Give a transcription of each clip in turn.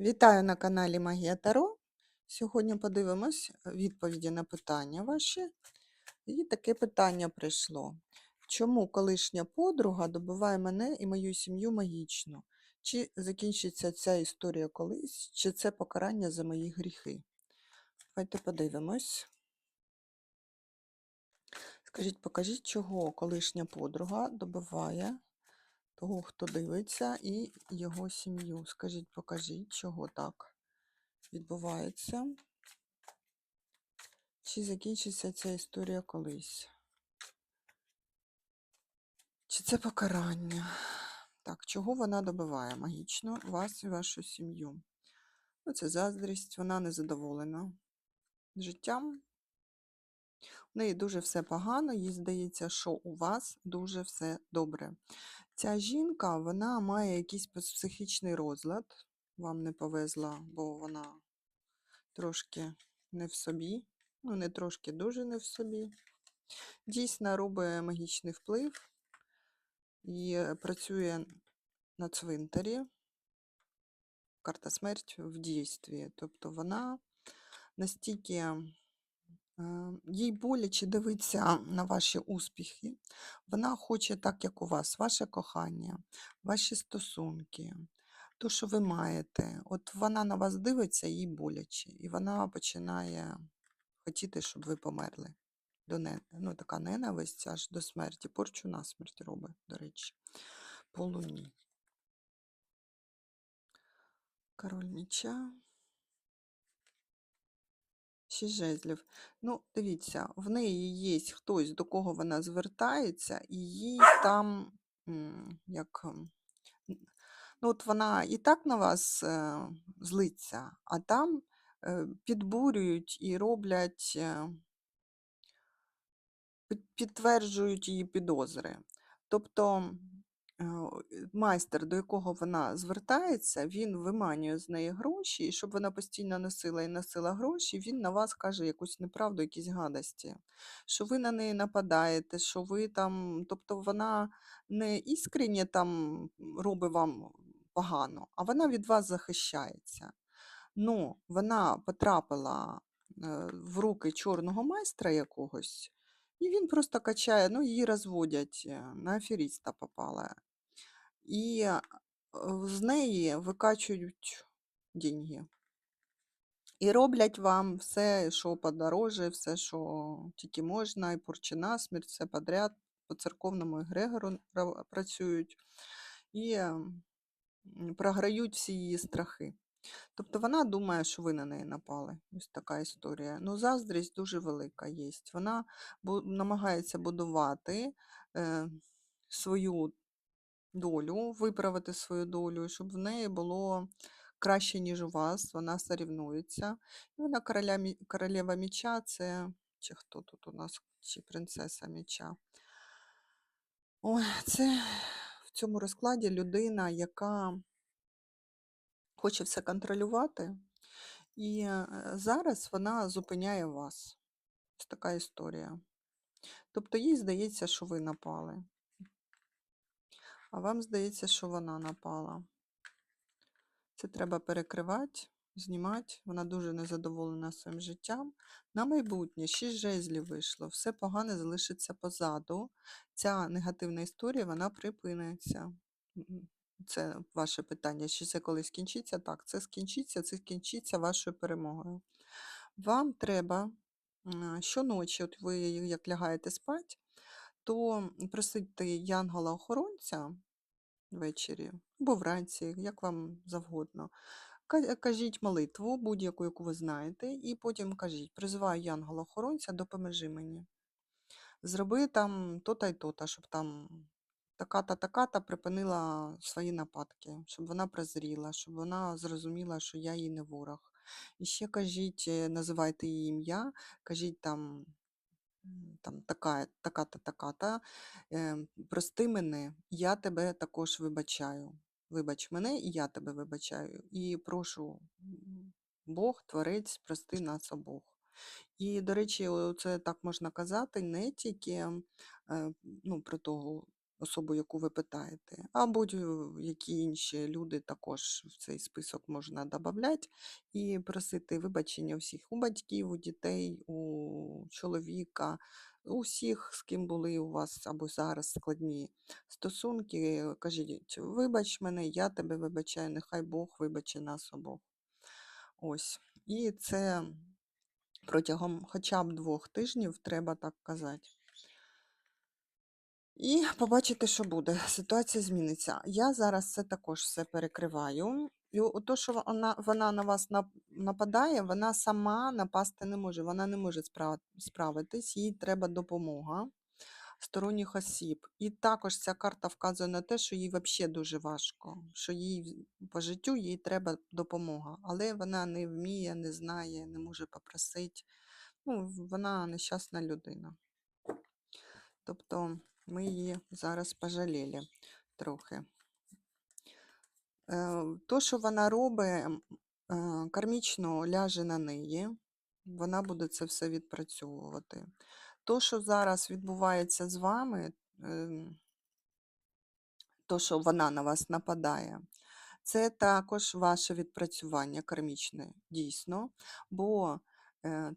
Вітаю на каналі Магія Таро. Сьогодні подивимось відповіді на питання ваші. І таке питання прийшло. Чому колишня подруга добиває мене і мою сім'ю магічно? Чи закінчиться ця історія колись, чи це покарання за мої гріхи? Давайте подивимось. Скажіть, покажіть, чого колишня подруга добиває того, хто дивиться, і його сім'ю. Скажіть, покажіть, чого так відбувається. Чи закінчиться ця історія колись? Чи це покарання? Так, чого вона добиває магічно вас і вашу сім'ю? Ну, це заздрість, вона незадоволена життям. У неї дуже все погано, їй здається, що у вас дуже все добре. Ця жінка, вона має якийсь психічний розлад. Вам не повезла, бо вона трошки не в собі. Ну, не трошки дуже не в собі. Дійсно робить магічний вплив і е, працює на цвинтарі. Карта смерть в дійстві. Тобто вона настільки їй боляче дивитися на ваші успіхи. Вона хоче так, як у вас, ваше кохання, ваші стосунки, то, що ви маєте. От вона на вас дивиться, їй боляче, і вона починає хотіти, щоб ви померли. До не... Ну, така ненависть аж до смерті. Порчу на смерть робить, до речі, по луні. Король меча. Шість жезлів. Ну, дивіться, в неї є хтось, до кого вона звертається, і їй там, як, ну, от вона і так на вас е, злиться, а там е, підбурюють і роблять, е, підтверджують її підозри. Тобто майстер, до якого вона звертається, він виманює з неї гроші, і щоб вона постійно носила і носила гроші, він на вас каже якусь неправду, якісь гадості, що ви на неї нападаєте, що ви там, тобто вона не іскренне там робить вам погано, а вона від вас захищається. Ну, вона потрапила е, в руки чорного майстра якогось, і він просто качає, ну, її розводять, е, на аферіста попала. І з неї викачують деньги. І роблять вам все, що подороже, все, що тільки можна, і порчена смерть, все подряд. По церковному егрегору працюють і програють всі її страхи. Тобто вона думає, що ви на неї напали. Ось така історія. Ну, заздрість дуже велика є. Вона намагається будувати е, свою долю, виправити свою долю, щоб в неї було краще, ніж у вас. Вона сорівнується. І вона короля, королева міча, це чи хто тут у нас, чи принцеса міча. Ой, це в цьому розкладі людина, яка хоче все контролювати, і е, зараз вона зупиняє вас. Ось така історія. Тобто їй здається, що ви напали, а вам здається, що вона напала. Це треба перекривати, знімати. Вона дуже незадоволена своїм життям. На майбутнє, шість жезлів вийшло, все погане залишиться позаду. Ця негативна історія вона припиниться. Це ваше питання. Чи це колись скінчиться? Так, це скінчиться, це скінчиться вашою перемогою. Вам треба щоночі, от ви як лягаєте спати, то просити янгола-охоронця ввечері або вранці, як вам завгодно. Кажіть молитву, будь-яку, яку ви знаєте, і потім кажіть, призиваю янгола-охоронця, допоможи мені. Зроби там то-та й то-та, щоб там така-та, така-та припинила свої нападки, щоб вона прозріла, щоб вона зрозуміла, що я їй не ворог. І ще кажіть, е, називайте її ім'я, кажіть там, там така, така-та, така-та, е, прости мене, я тебе також вибачаю. Вибач мене, і я тебе вибачаю. І прошу, Бог, Творець, прости нас обох. І, до речі, це так можна казати не тільки е, ну, про того особу, яку ви питаєте, а будь-які інші люди також в цей список можна додати і просити вибачення всіх, у батьків, у дітей, у чоловіка, у всіх, з ким були у вас або зараз складні стосунки. Кажіть, вибач мене, я тебе вибачаю, нехай Бог вибачить нас обох. Ось. І це протягом хоча б двох тижнів треба так казати. І побачите, що буде. Ситуація зміниться. Я зараз це також все перекриваю. І то, що вона, вона на вас нападає, вона сама напасти не може. Вона не може справитись, їй треба допомога сторонніх осіб. І також ця карта вказує на те, що їй взагалі дуже важко, що їй по життю їй треба допомога. Але вона не вміє, не знає, не може попросити. Ну, вона нещасна людина. Тобто ми її зараз пожаліли трохи. Е, То, що вона робить, е, кармічно ляже на неї, вона буде це все відпрацьовувати. То, що зараз відбувається з вами, ем, то, що вона на вас нападає, це також ваше відпрацювання кармічне, дійсно. Бо е,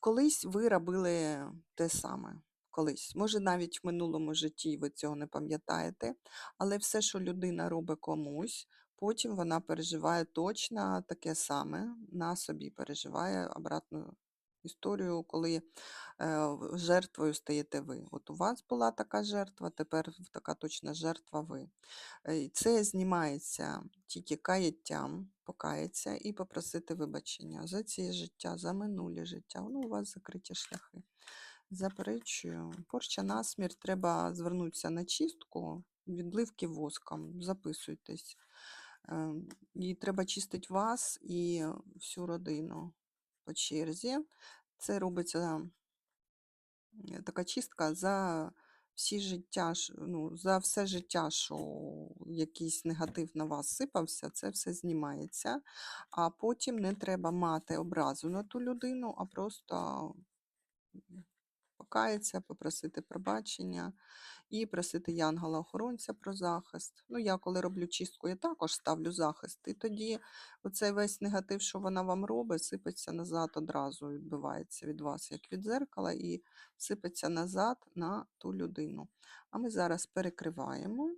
колись ви робили те саме. Колись. Може, навіть в минулому житті ви цього не пам'ятаєте, але все, що людина робить комусь, потім вона переживає точно таке саме на собі, переживає обратну історію, коли е, жертвою стаєте ви. От у вас була така жертва, тепер така точна жертва ви. Е, і Це знімається тільки каяттям, покаятися і попросити вибачення за ці життя, за минулі життя. Ну, у вас закриті шляхи. Заперечую. Порча насмерть, треба звернутися на чистку, відливки воском, записуйтесь. Е, І треба чистити вас і всю родину по черзі. Це робиться е, така чистка за всі життя, ну, за все життя, що якийсь негатив на вас сипався, це все знімається. А потім не треба мати образу на ту людину, а просто покаятися, попросити пробачення і просити янгола-охоронця про захист. Ну, я коли роблю чистку, я також ставлю захист. І тоді оцей весь негатив, що вона вам робить, сипеться назад одразу, відбивається від вас, як від дзеркала, і сипеться назад на ту людину. А ми зараз перекриваємо.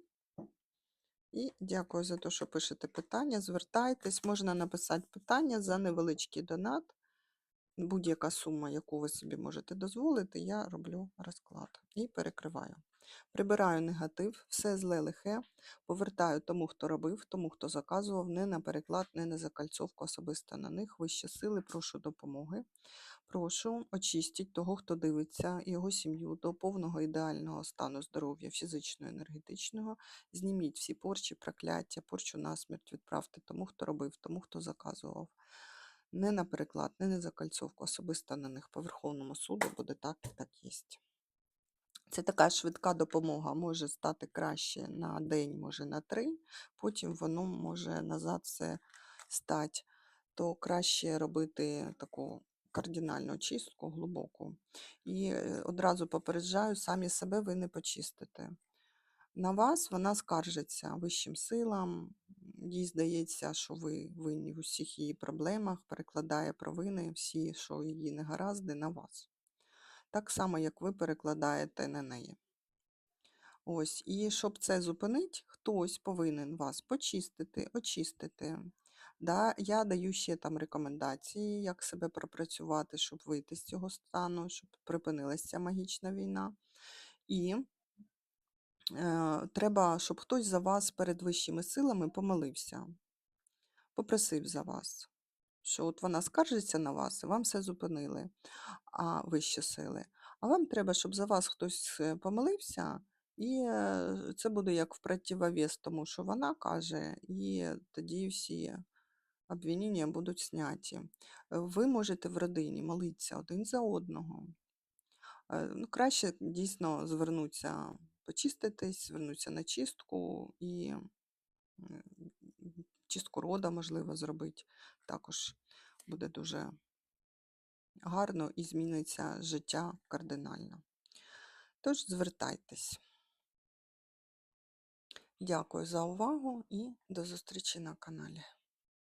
І дякую за те, що пишете питання. Звертайтесь, можна написати питання за невеличкий донат. Будь-яка сума, яку ви собі можете дозволити, я роблю розклад і перекриваю. Прибираю негатив, все зле лихе, повертаю тому, хто робив, тому, хто заказував, не на переклад, не на закальцовку особисто на них. Вищі сили, прошу допомоги. Прошу очистіть того, хто дивиться, його сім'ю до повного ідеального стану здоров'я, фізичного, енергетичного. Зніміть всі порчі, прокляття, порчу насмерть відправте тому, хто робив, тому, хто заказував. Не на переклад, не на закальцовку, особисто на них по Верховному суду буде так і так єсть. Це така швидка допомога може стати краще на день, може на три, потім воно може назад все стати. То краще робити таку кардинальну чистку глибоку. І е, одразу попереджаю, самі себе ви не почистите. На вас вона скаржиться вищим силам, їй здається, що ви винні в усіх її проблемах, перекладає провини, всі, що її негаразди, на вас. Так само, як ви перекладаєте на неї. Ось, і щоб це зупинити, хтось повинен вас почистити, очистити. Да, я даю ще там рекомендації, як себе пропрацювати, щоб вийти з цього стану, щоб припинилася магічна війна. І треба, щоб хтось за вас перед вищими силами помолився, попросив за вас. Що от вона скаржиться на вас, і вам все зупинили, а вищі сили. А вам треба, щоб за вас хтось е, помилився, і е, це буде як в противовес тому, що вона каже, і тоді всі обвинення будуть зняті. Е, Ви можете в родині молитися один за одного. Е, Ну, краще дійсно звернутися, почиститись, звернутися на чистку і чистку рода, можливо, зробити. Також буде дуже гарно і зміниться життя кардинально. Тож звертайтесь. Дякую за увагу і до зустрічі на каналі.